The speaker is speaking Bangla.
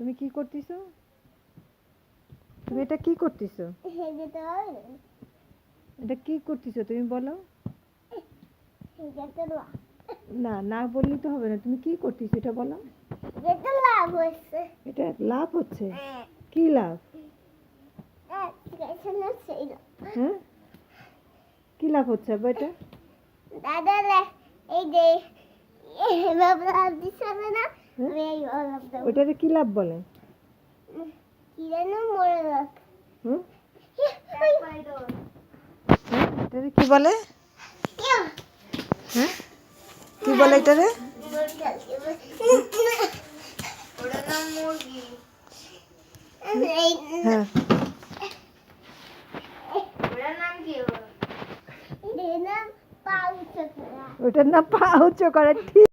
তুমি কি করতেছো? তুমি এটা কি করতেছো? এটা কি করতেছো তুমি বলো। না না বললেই তো হবে না। তুমি কি করতেছো এটা বলো। যেটা লাভ হচ্ছে এটা লাভ হচ্ছে? কি লাভ? না হ্যাঁ? কি লাভ হচ্ছে আবার এটা? দাদা এই যে এভাবে লাভ দিচ্ছে না? হ্যাঁ? ওটারে কি লাভ বলে? কি হ্যাঁ এটারে বলে? হ্যাঁ কি বলে এটারে হ্যাঁ। ওটার নাম কি পাউচ করে ঠিক